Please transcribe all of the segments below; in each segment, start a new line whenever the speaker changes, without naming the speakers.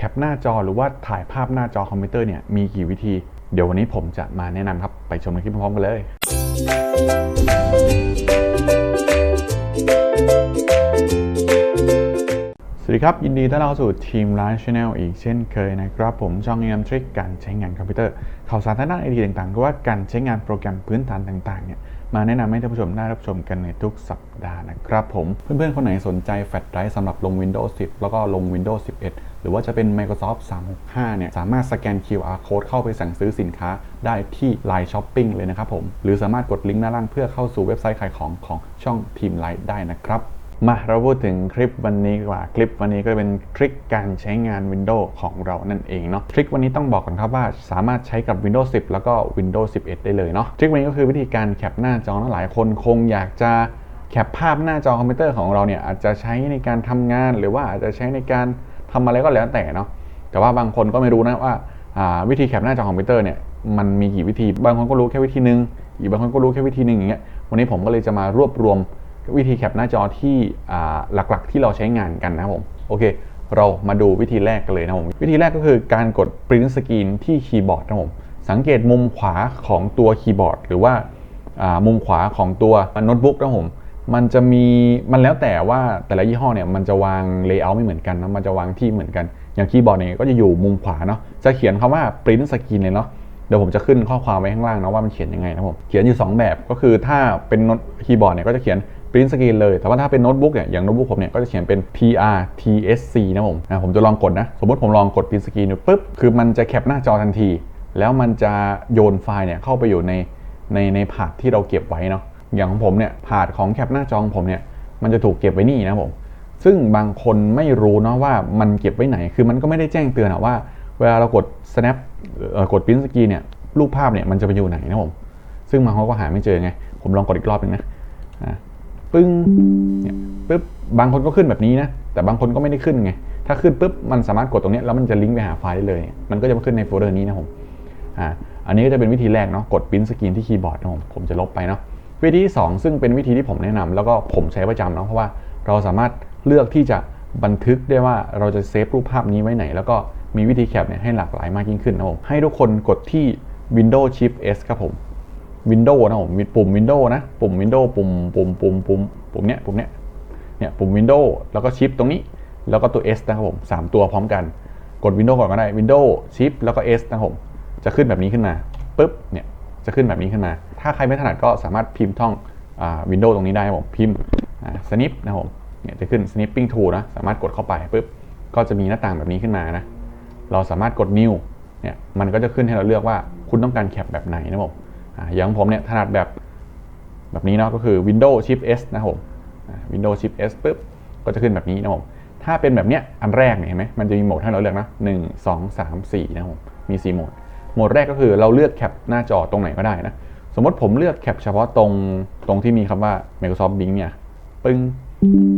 แคปหน้าจอหรือว่าถ่ายภาพหน้าจอคอมพิวเตอร์เนี่ยมีกี่วิธี เดี๋ยววันนี้ผมจะมาแนะนำครับ ไปชมในคลิปพร้อมกันเลยสวัสดีครับ ยินดีต้อนรับเข้าสู่ทีมไลฟ์ชาแนลอีกเช่นเคยนะครับ ผมช่องแนะนำทริคการใช้งานคอมพิวเตอร์ข่าวสารทางด้านไอทีต่างๆหรือว่าการใช้งานโปรแกรมพื้นฐานต่างๆเนี่ย มาแนะนำให้ท่านผู้ชมได้รับชมกันในทุกสัปดาห์นะครับผม เพื่อนๆ คนไหนสนใจแฟลชไดรฟ์สำหรับลง Windows 10 แล้วก็ลง Windows 11 หรือว่าจะเป็น Microsoft 365 เนี่ย สามารถสแกน QR code เข้าไปสั่งซื้อสินค้าได้ที่ Line Shopping เลยนะครับผม หรือสามารถกดลิงก์หน้าล่างเพื่อเข้าสู่เว็บไซต์ขายของของช่องทีมไลน์ได้นะครับ มาเราพูดถึงคลิปวันนี้ดีกว่าคลิปวันนี้ก็เป็นทริคการใช้งาน Windows ของเรานั่นเองเนาะทริควันนี้ต้องบอกก่อนครับว่าสามารถใช้กับ Windows 10 แล้วก็ Windows 11 ได้เลยเนาะทริควันนี้ก็คือวิธีการแคปหน้าจอนะหลายคนคงอยากจะแคปภาพหน้าจอคอมพิวเตอร์ของเราเนี่ยอาจจะใช้ในการทำงาน หรือว่าอาจจะใช้ในการทำอะไรก็แล้วแต่เนาะแต่ว่าบางคนก็ไม่รู้นะว่าาวิธีแคปหน้าจอคอมพิวเตอร์เนี่ยมันมีกี่วิธี บางคนก็รู้แค่วิธีหนึ่งอีกบางคนก็รู้แค่วิธีหนึ่งอย่างเงี้ยวันนี้ผมก็เลยจะมารวบรวม วิธีแคปหน้าจอที่หลักๆ ที่เราใช้งานกันนะผมโอเค เรามาดูวิธีแรกกันเลยนะผมวิธีแรกก็คือการกด print screen ที่คีย์บอร์ดนะผมสังเกตมุมขวาของตัวคีย์บอร์ด หรือว่ามุมขวาของตัวโน้ตบุ๊กนะผมมันจะมีมันแล้วแต่ว่าแต่ละยี่ห้อเนี่ยมันจะวางเลเยอร์ไม่เหมือนกันนะมันจะวางที่เหมือนกัน อย่างคีย์บอร์ดเนี่ยก็จะอยู่มุมขวาเนาะจะเขียนคำว่า print screen เลยเนาะเดี๋ยวผมจะขึ้นข้อความไว้ข้างล่างนะว่ามันเขียนยังไงนะผมเขียนอยู่ 2 แบบก็คือถ้าเป็นโน้ตคีย์บอร์ดเนี่ยก็จะเขียน print screen เลย แต่ว่าถ้าเป็นโน้ตบุ๊กเนี่ย อย่างโน้ตบุ๊กผมเนี่ย ก็จะเขียนเป็น PRTSC นะผมนะผมจะลองกดนะ สมมติผมลองกด print screen ดูปุ๊บ คือมันจะแคปหน้าจอทันที แล้วมันจะโยนไฟล์เนี่ยเข้าไปอยู่ในในในพาร์ทที่เราเก็บไว้เนาะ อย่างของผมเนี่ยพาร์ทของแคปหน้าจอของผมเนี่ย มันจะถูกเก็บไว้นี่นะผม ซึ่งบางคนไม่รู้เนาะว่ามันเก็บไว้ไหน คือมันก็ไม่ได้แจ้งเตือนอะว่า เวลาเรากด snap กด print screen เนี่ย รูปภาพเนี่ยมันจะไปอยู่ไหนนะผม ซึ่งบางคนก็หาไม่เจอไง ผมลองกดอีกรอบนึงนะอะ ปึ้งเนี่ยปึ๊บบางคนก็ขึ้นแบบนี้นะ แต่บางคนก็ไม่ได้ขึ้นไง ถ้าขึ้นปุ๊บมันสามารถกดตรงนี้แล้วมันจะลิงก์ไปหาไฟล์ได้เลย มันก็จะมาขึ้นในโฟลเดอร์นี้นะผมอ่าอันนี้ก็จะเป็นวิธีแรกเนาะกด print screen ที่คีย์บอร์ดนะผมผมจะลบไปเนาะวิธีที่สองซึ่งเป็นวิธีที่ผมแนะนำแล้วก็ผมใช้ประจำเนาะเพราะว่าเราสามารถเลือกที่จะบันทึกได้ว่าเราจะเซฟรูปภาพนี้ไว้ไหน แล้วก็มีวิธีแคปเนี่ยให้หลากหลายมากยิ่งขึ้นนะผมให้ทุกคนกดที่ Windows Shift S ครับผม Windows นะผมปุ่ม Windows นะปุ่ม Windows ปุ่มปุ่มปุ่มปุ่มปุ่มเนี้ยปุ่มเนี้ยเนี่ยปุ่ม Windows แล้วก็ Shift ตรงนี้ แล้วก็ตัว S นะครับผมสามตัวพร้อมกัน กด Windows ก่อนก็ได้ Windows Shift แล้วก็ S นะครับผมจะขึ้นแบบนี้ขึ้นมาปุ๊บเนี่ยจะขึ้นแบบนี้ขึ้นมา ถ้าใครไม่ถนัดก็สามารถพิมพ์ท่องอ่า Windows ตรงนี้ได้ครับผมพิมพ์อ่า snip นะครับผมเนี่ยจะขึ้น snipping tool นะสามารถกดเข้าไปปุ๊บก็จะมีหน้าต่างแบบนี้ขึ้นมานะเราสามารถกด new เนี่ยมันก็จะขึ้นให้เราเลือกว่าคุณต้องการแคปแบบไหนนะผม อย่างผมเนี่ยถนัดแบบแบบนี้เนาะก็คือ Windows Shift S นะครับผม Windows Shift S ปุ๊บก็จะขึ้นแบบนี้นะผมถ้าเป็นแบบเนี้ยอันแรกเนี่ยเห็นไหมมันจะมีโหมดให้เราเลือกนะหนึ่งสองสามสี่นะครับผมมีสี่โหมดโหมดแรกก็คือเราเลือกแคปหน้าจอตรงไหนก็ได้นะสมมติผมเลือกแคปเฉพาะตรงตรงที่มีคำว่า Microsoft Bing เนี่ยปึ้ง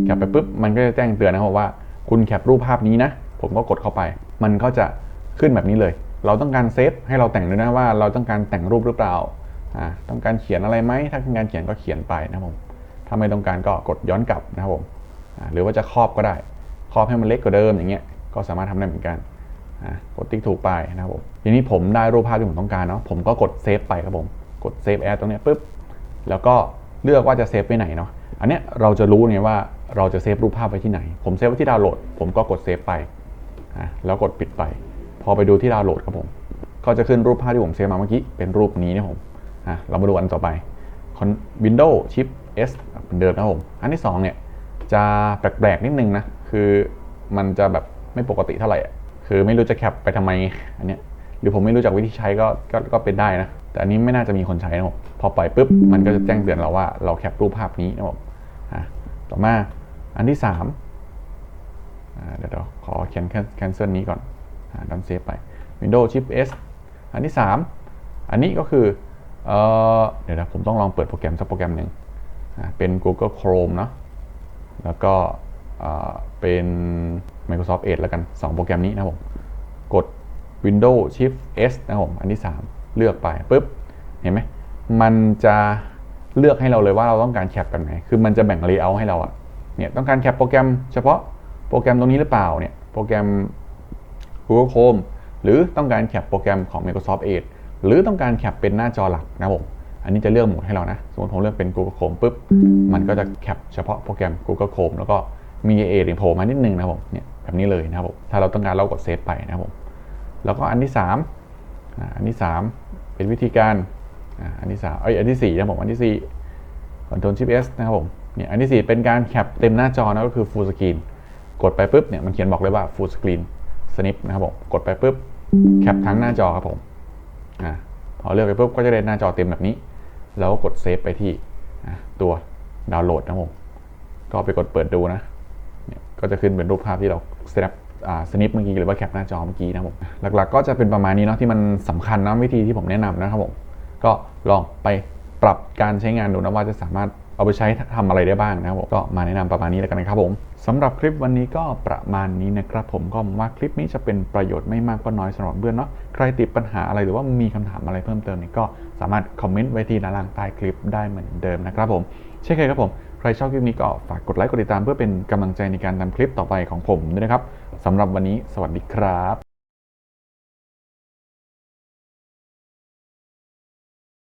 แคปไปปุ๊บมันก็จะแจ้งเตือนนะครับว่าคุณแคปรูปภาพนี้นะผมก็กดเข้าไป มันก็จะขึ้นแบบนี้เลย เราต้องการเซฟให้เราแต่งด้วยนะว่าเราต้องการแต่งรูปหรือเปล่า ต้องการเขียนอะไรไหมถ้าต้องการเขียนก็เขียนไปนะครับผมถ้าไม่ต้องการก็กดย้อนกลับนะครับผมหรือว่าจะครอบก็ได้ ครอบให้มันเล็กกว่าเดิมอย่างเงี้ยก็สามารถทำได้เหมือนกันกดติ๊กถูกไปนะครับผมทีนี้ผมได้รูปภาพที่ผมต้องการเนาะผมก็กดเซฟไปครับผมกดเซฟแอดตรงนี้ปุ๊บแล้วก็เลือกว่าจะเซฟไปไหนเนาะอันเนี้ยเราจะรู้ไงว่าเราจะเซฟรูปภาพไว้ที่ไหน ผมเซฟไว้ที่ดาวน์โหลด ผมก็กดเซฟไปแล้วกดปิดไป พอไปดูที่ดาวน์โหลดครับผม ก็จะขึ้นรูปภาพที่ผมเซฟมาเมื่อกี้เป็นรูปนี้นะผม อะเรามาดูอันต่อไป Windows Shift S เหมือนเดิมนะครับผม อันที่สองเนี่ยจะแปลกๆนิดนึงนะ คือมันจะแบบไม่ปกติเท่าไหร่คือไม่รู้จะแคปไปทำไมอันเนี้ยหรือผมไม่รู้จักวิธีใช้ก็ก็ก็เป็นได้นะ แต่อันนี้ไม่น่าจะมีคนใช้นะผมพอปล่อยปุ๊บ มันก็จะแจ้งเตือนเราว่าเราแคปรูปภาพนี้นะผมอะต่อมาอันที่3อ่าเดี๋ยวเดี๋ยวขอแคนแคนเซิลนี้ก่อนอ่าดันเซฟไป Windows Shift S อันที่ 3 อันนี้ก็คือ เออเดี๋ยวนะผมต้องลองเปิดโปรแกรมสักโปรแกรมหนึ่งเป็น Google Chrome เนาะแล้วก็เป็น Microsoft Edge แล้วกัน 2 โปรแกรมนี้นะผม กด Windows Shift S นะผม อันที่ 3 เลือกไปปุ๊บ เห็นไหม มันจะเลือกให้เราเลยว่าเราต้องการแคปแบบไหน คือมันจะแบ่ง layout ให้เราอะเนี่ยต้องการแคปโปรแกรมเฉพาะโปรแกรมตรงนี้หรือเปล่าเนี่ย โปรแกรม Google Chrome หรือต้องการแคปโปรแกรมของ Microsoft Edge หรือต้องการแคปเป็นหน้าจอหลักนะผมอันนี้จะเลือกโหมดให้เรานะ สมมติผมเลือกเป็น Google Chrome ปุ๊บ มันก็จะแคปเฉพาะโปรแกรม Google Chrome แล้วก็มี Edge โผล่มานิดนึงนะผมเนี่ยแบบนี้เลยนะครับผมถ้าเราต้องการเรากดเซฟไปนะครับผมแล้วก็อันที่3อันที่ 3 เป็นวิธีการอันที่3เอ้ยอันที่4นะผมอันที่4 Ctrl Shift S นะครับผมเนี่ยอันที่ 4 เป็นการแคปเต็มหน้าจอนะก็คือ Full Screen กดไปปุ๊บเนี่ยมันเขียนบอกเลยว่า Full Screen Snip นะครับผมกดไปปุ๊บแคปทั้งหน้าจอครับผม อเลือกไปปุ๊บก็จะได้หน้าจอเต็มแบบนี้ แล้วก็กดเซฟไปที่ตัวดาวน์โหลดนะผมก็ไปกดเปิดดูนะเนี่ยก็จะขึ้นเป็นรูปภาพที่เรา snap อ่า snip เมื่อกี้หรือว่าแคปหน้าจอเมื่อกี้นะผมหลักๆ ก็จะเป็นประมาณนี้เนาะที่มันสำคัญนะวิธีที่ผมแนะนำนะครับผมก็ลองไปปรับการใช้งานดูนะว่าจะสามารถ เอาไปใช้ทำอะไรได้บ้างนะครับผมก็มาแนะนำประมาณนี้แล้วกันนะครับผมสำหรับคลิปวันนี้ก็ประมาณนี้นะครับผมก็วังว่าคลิปนี้จะเป็นประโยชน์ไม่มากก็น้อยสำหรับเพื่อนเนาะใครติดปัญหาอะไรหรือว่ามีคำถามอะไรเพิ่มเติมเนี่ยก็สามารถคอมเมนต์ไว้ที่ด้านล่างใต้คลิปได้เหมือนเดิมนะครับผมเช่นเคยครับผมใครชอบคลิปนี้ก็ฝากกดไลค์กดติดตามเพื่อเป็นกำลังใจในการทำคลิปต่อไปของผมด้วยนะครับสำหรับวันนี้สวัสดีครับ